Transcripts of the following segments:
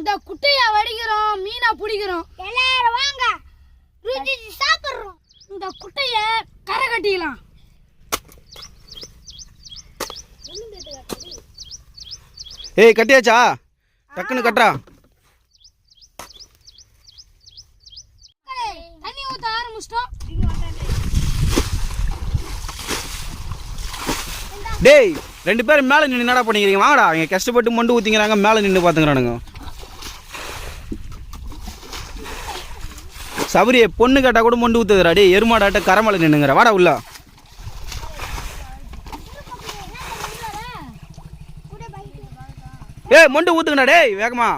இந்த குட்டையா வடிக்கிறோம் மீனா பிடிக்கிறோம். எல்லாரும் வாங்க. ருச்சி சாப்பிடுறோம். இந்த குட்டைய கரை கட்டிக்கலாம். ஏய் கட்டியாச்சா? டக்குன்னு கட்டுறா. தண்ணி ஊத்த ஆரம்பிச்சிட்டோம். டேய் ரெண்டு பேரும் மேலே நின்று என்னடா பண்ணிக்கிறீங்க? வாங்கடா. அவங்க கஷ்டப்பட்டு மண்டு ஊற்றிங்கிறாங்க மேலே நின்று பார்த்துக்கிறானுங்க சவுரியை பொண்ணு கேட்டால் கூட மொண்டு ஊற்றுதுடா எருமாடாட்ட கரமலை நின்னுங்கிற. வாடா உள்ள. ஏய் மொண்டு ஊற்றுங்கடா டேய் வேகமா.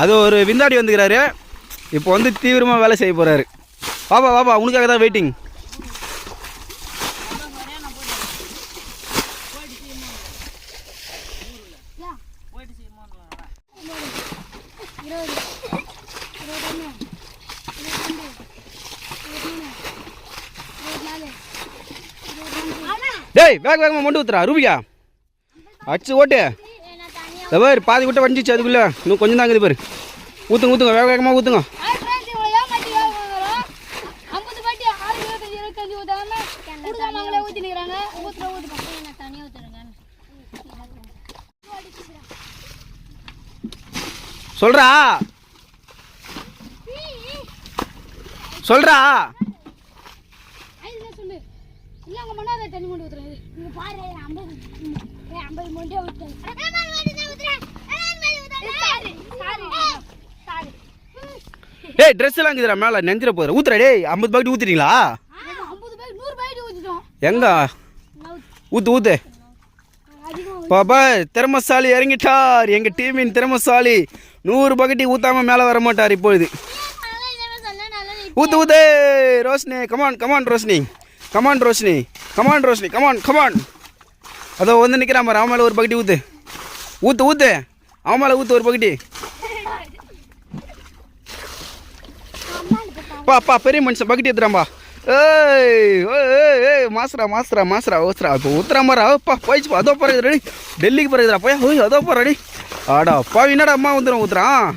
அது ஒரு விந்தாடி வந்துக்கிறாரு. இப்போ வந்து தீவிரமாக வேலை செய்ய போகிறாரு வாப்பா வாப்பா உனக்காக தான் வெயிட்டிங் டேய் வேக வேகமாக மண்டு ஊத்துறா ரூபியா. அடிச்சு ஓட்டு. பாரு பாதி விட்டு வண்டிச்சு அதுக்குள்ள. இன்னும் கொஞ்சம் தாங்குது பாரு. ஊற்றுங்க ஊற்றுங்க வேக வேகமாக ஊற்றுங்க சொல்றா. சொல்றா இவங்களை ஏமாத்தி வேலை வாங்குறோம். 50 பாட்டி, ஆறு, இருபத்தஞ்சு, இருபத்தஞ்சு ஊத்தாம, கொடுக்காமங்களே ஊத்தி நிக்கறாங்க. ஊத்துற, ஊத்துற. தனியாக ஊற்றுருங்க சொல்றா சொல்றா ஐ, இதுல சொல்லு. இல்ல, அங்க மண்ணாத தண்ணி கொண்டு ஊத்துறேன், இரு. இங்க பாரு ஐம்பது ஐம்பது மொண்டே விட்டேன் டேய் ட்ரெஸ் எல்லாம் இருக்குதுடா மேலே நெஞ்சிட போதுற ஊத்துறா டேய் ஐம்பது பாக்கெட் ஊத்துறீங்களா ஆமா, 50 பாய், 100 பாக்கெட் ஊத்திட்டோம். எங்க? ஊத்து ஊத்து. பாபா திறமசாலி இறங்கிட்டார். எங்க டீமின் திறமசாலி. நூறு பக்கெட்டி ஊத்தாம மேலே வர மாட்டார் இப்பொழுது. ஊத்து ஊத்து. Roshni come on come on Roshni. Come on Roshni. Come on Roshni come on come on அதோ வந்து நிற்கிறான் பாரு அவன் மேலே ஒரு பக்கெட்டி ஊத்து. ஊத்து ஊத்து. அவன் மேலே ஊத்து ஒரு பக்கெட்டி. பா பா பெரிய மனுஷன் பக்கெட் எடுத்துறாம்பா ஏய் ஏய் ஏய் மாசுரா மாசுரா மாசுரா ஓசுரா இப்போ ஊத்துறா மாதிரி அப்பா போயிடுச்சு அதோ போகிற ரெடி டெல்லிக்கு போகிறதுடா போய்? ஓய் அதோ போகிற ரெடி ஆடா அப்பா என்னடா அம்மா வந்துடும் ஊத்துறான்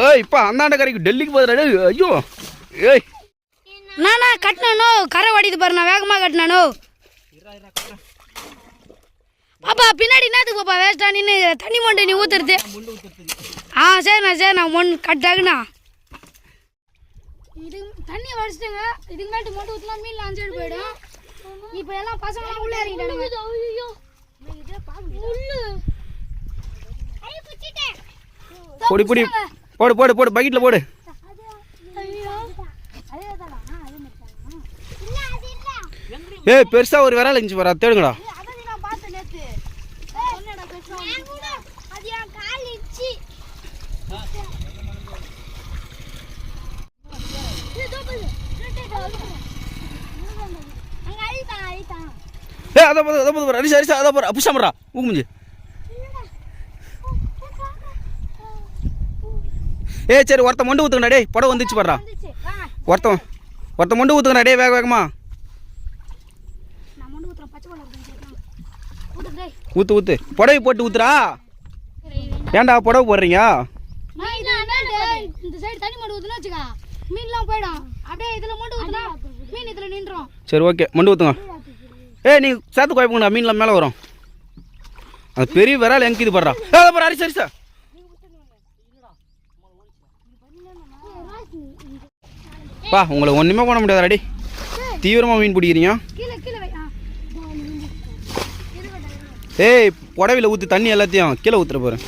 ஏய் இப்போ அந்தாண்ட கரைக்கு டெல்லிக்கு போகிறா ஐயோ. ஏய். நானா கட்டினானோ? கரை வடிது பாரு நான் வேகமாக கட்டினானோ? பாப்பா பின்னாடி என்னத்துக்கு பாப்பா? வேஸ்டா நின்று தண்ணி மொண்டை நீ ஊத்துறது. ஆ சரிண்ணா சரிண்ணா மொன் கட்டாகுண்ணா இது தண்ணி வடிச்சிட்டுங்க. இதுக்கு மேட்டு மொட்டை ஊற்றினா மீன் அஞ்சு போயிடும். இப்போ எல்லாம் பசங்களாம் உள்ள இறங்கிட்டாங்க. பொடி பொடி. போடு போடு போடு. பக்கெட்டில் போடு. ஏய் பெருசாக ஒரு விரல் இருந்துச்சு வரா தேடுங்கடா. ஏய் அதோ போது அதோ போது அரிசி அரிசி அதோ போகிற புஷா மரா ஏய் சரி ஒருத்த மண்டு ஊற்றுங்கடா டேய். படம் வந்துச்சு பாடுறா ஒருத்தன் ஒருத்த மொண்டு ஊற்றுங்கடா டே வேக வேகமா. ஊற்று ஊற்று புடவை போட்டு ஊத்துறா ஏன்டா புடவை போடுறீங்க? போயிடும் அப்படியே இதுல மண்டு ஊத்துனா மீன் இதுல நின்றோம் சரி ஓகே மண்டு ஊற்றுங்க ஏய் நீ சேர்த்து குழப்பங்கடா மீன்லாம் மேலே வரும். அது பெரிய விரால் எங்க இது படுறா ஏ அதை பாரு அரிசி அரிசா. பா உங்களை ஒன்றுமே பண்ண முடியாது அடி தீவிரமாக மீன் பிடிக்கிறீங்க. ஏய் புடவையில் ஊற்றி தண்ணி எல்லாத்தையும் கீழே ஊற்றுற பாரு.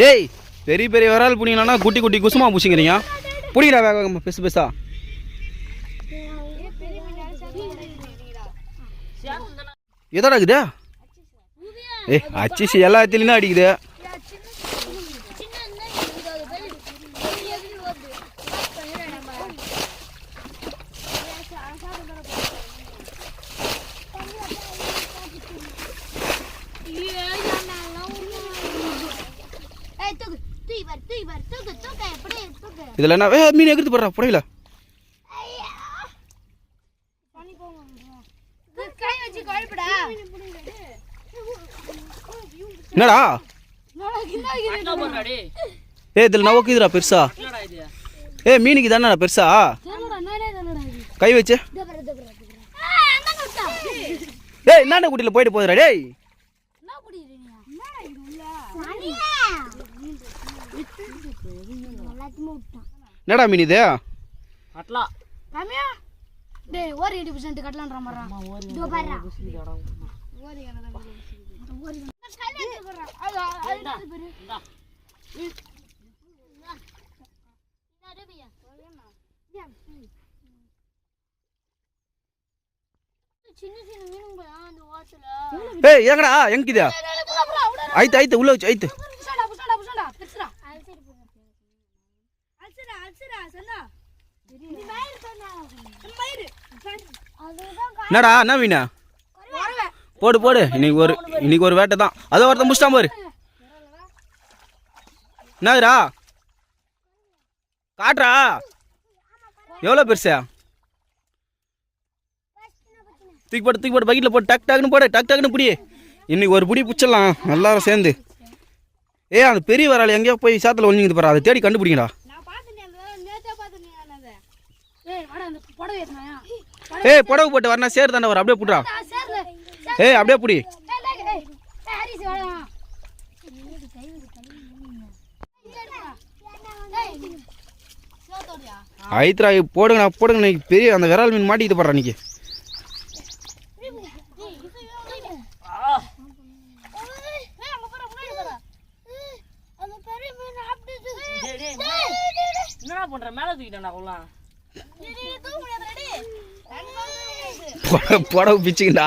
டேய் பெரிய பெரிய விரால் பிடிங்களான்னா குட்டி குட்டி குசுமா பூசிக்கிறீங்க. பிடிக்கிறா வேக வேகமா பெருசு பெருசா எதோட இருக்குது ஏய் அச்சிசி எல்லாத்துலேயும் தான் அடிக்குது. இதில் என்ன? ஏ மீன் எகிருத்து போடுறா புடவையில் கை வச்சு குழப்பிடா என்னடா? ஏ இதில் நவக்குதுடா பெருசா. ஏ மீனுக்கு தானடா பெருசா? கை வச்சு. டேய் என்னடா குட்டியில் போயிட்டு போகுதுடா டேய். என்னடா மீன் இது? அட்லா டேய் ஒரு எயிட்டி பர்சன்ட் கட்டலான்ற மாதிரி இதோ மீனுங்க அந்த ஓட்டல ஏய் எங்கடா எங்கிதா ஐத்து ஐத்து உள்ள வச்சு ஐத்து அல்சரா அல்சரா சன்னா என்னடா என்ன வீணா? போடு போடு. இன்னைக்கு ஒரு இன்னைக்கு ஒரு வேட்டை தான். அதோ ஒருத்தன் முடிச்சிட்டான் பாரு. என்னதுரா காட்டுறா. எவ்வளோ பெருசா? தூக்கி போட்டு தூக்கி போட்டு பக்கெட்டில் போட்டு டக் டக்குன்னு போடு. டக் டக்குன்னு பிடி. இன்னைக்கு ஒரு பிடி பிடிச்சிடலாம். எல்லாரும் சேர்ந்து. ஏ அந்த பெரிய வரால் எங்கேயோ போய் சாத்தில் ஒழிஞ்சுக்குது பாரு. அதை தேடி கண்டுபிடிங்கடா. நான் ஏய் புடவை போட்டு வரணும் சேர் தாண்டா வர அப்படியே புடுறா ஏய் அப்படியே புடி. ஐத்ரா போடுங்கண்ணா போடுங்கண்ணா பெரிய அந்த விரால் மீன் மாட்டிக்கிட்டு போடுறா இன்னைக்கு. என்னடா பண்ற? மேல தூக்கிட்டேன்டா கொள்ளலாம் புடவை பிச்சுக்கிண்டா.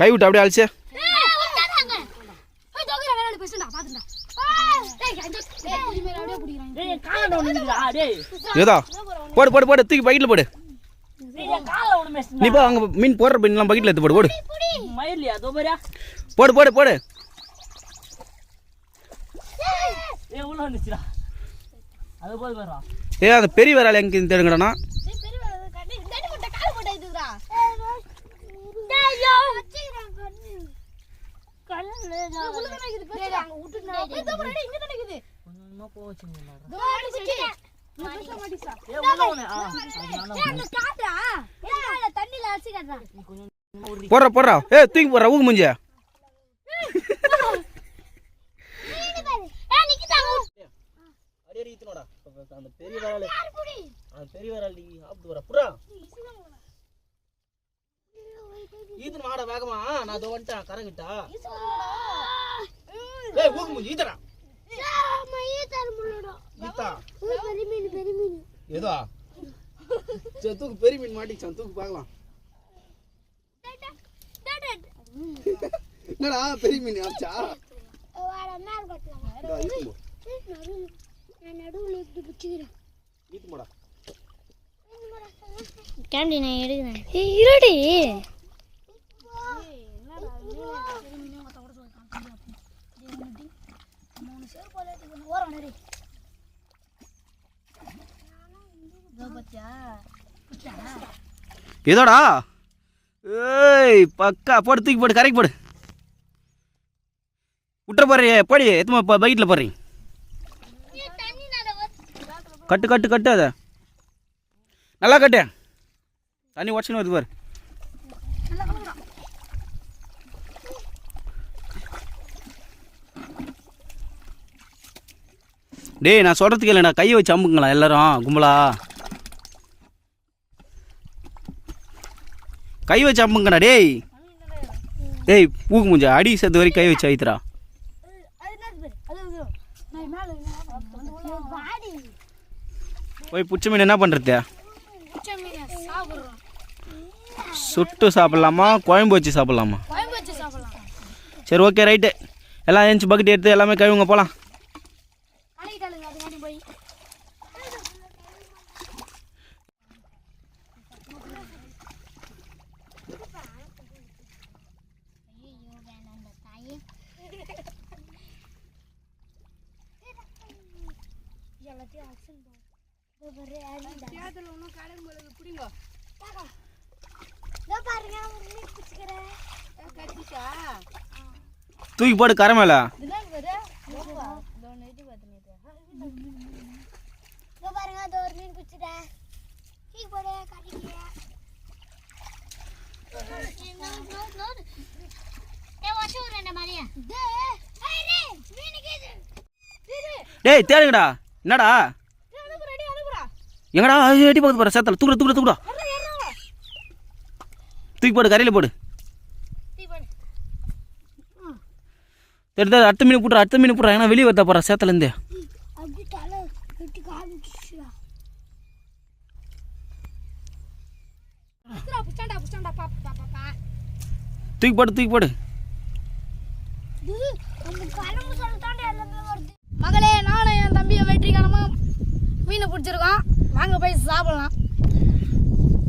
கை விட்டு அப்படியே அழிச்சே. ஏதா? போடு போடு போடு. தூக்கி பக்கெட்ல போடு. நீ போ அங்க மீன் போடுற மீன்லாம் பக்கெட்ல எடுத்து போடு. போடு மயிர்லியா தோ போடு போடு போடு ஏய் உள்ள வந்துச்சுடா அது போய் வரா ஏ அந்த பெரிய விரால் எங்கே தேடுங்கடாண்ணா ஏய், ரோஸ். டேய், யோ. வச்சுக்கிறேன் கண்ணு. கண்ணுல ஏதோ டேய், அங்க விட்டுட்டு ஏய் தோக்குற டேய் இங்க தான இருக்குது கொஞ்சமா போச்சுங்களா தோடி பிடிச்சிட்டேன். ஏய் உள்ள ஒண்ணு ஆ அது நானும் ஏய், அங்க காட்டுடா. ஏய், அதுல தண்ணியில அடிச்சு காட்டுடா. போடுறா போடுறா ஏ தூக்கி போடுறா ஊக்கு முஞ்ச மீனு பாரு. ஏய், நிக்குதாங்க. அந்த பெரிய விரால்? அந்த பெரிய விரால் ஆப்பிட்டு வர. புறா ஈத்து மாட வேகமா. நான் அதோ வந்துட்டேன். கரங்கிட்டா? ஏய் ஊக்கு முஞ்சு மீன் ஏதா சரி தூக்கு பெரிய மீன் மாட்டிச்சான் தூக்கு பார்க்கலாம். என்னடா பெரிய மீன் ஆச்சா நான் நடுவுல இப்படி பிடிச்சிக்கிறேன். மாடா கேண்டி எடுக்கிறேன். இருடி. ஏய் பக்கா போடு தூக்கி போடு கரைக்கு போடு. விட்டுற போறீ போடி எத்தமா பைக்கில் போடுறீ தண்ணி நட கட்டு கட்டு கட்டு அதை. நல்லா கட்டு. தண்ணி உடச்சுன்னு வருது பாரு. டேய் நான் சொல்கிறதுக்கு இல்லைண்ணா கையை வச்சு அம்புங்களா எல்லாரும் கும்பலா? கை வச்சு அம்புங்கடா டேய். டேய் பூக்கு முஞ்சா அடி சேர்த்து வரைக்கும் கை வச்சு ஐத்துறா அது என்னது பாரு அது அது நான் மேல வாடி போய் புடிச்ச மீன் என்ன பண்ணுறது சுட்டு சாப்பிட்லாமா? குழம்பு வச்சு சாப்பிட்லாமா? சரி ஓகே ரைட்டு எல்லாம் ஏஞ்சி பக்கெட் எடுத்து எல்லாமே கழுவுங்க போகலாம் அணைக்கிட்டாளுங்க சேத்துல ஒன்றும் கடைக்கு போல பிடிங்க பாருங்க ஒரு மீன் பிடிச்சிக்கிறேன் கட்டிச்சா தூக்கி போடு கரை மேல. டேய் தேடுங்கடா. என்னடா? எங்கடா ஐயோ, எட்டி பார்த்து போகிற சேத்தல தூக்குற தூக்குற தூக்குடா. தூக்கி போடு கரையில் போடு. எடுத்து அடுத்த மீன் போட்டுற அடுத்த மீன் போட்டுற ஏன்னா வெளியே வரதா போகிற சேத்தலேருந்து தூக்கி போடு தூக்கி போடு. மகளே நானும் என் தம்பியை வெற்றிகரமாக மீனை பிடிச்சிருக்கோம். வாங்க போய் சாப்பிடலாம்.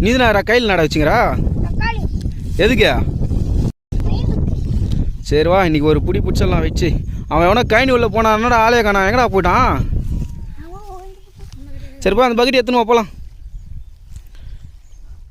நீ தான் கையில் நட வச்சுங்கிறா? எதுக்கு சரி வா இன்னைக்கு ஒரு புடி பிடிச்சிடலாம் வச்சு. அவன் எவனோ கைனி உள்ள போனான் என்னடா ஆளே காணா எங்கடா போயிட்டான்? சரிப்பா அந்த பக்கெட் எத்தனை போகலாம்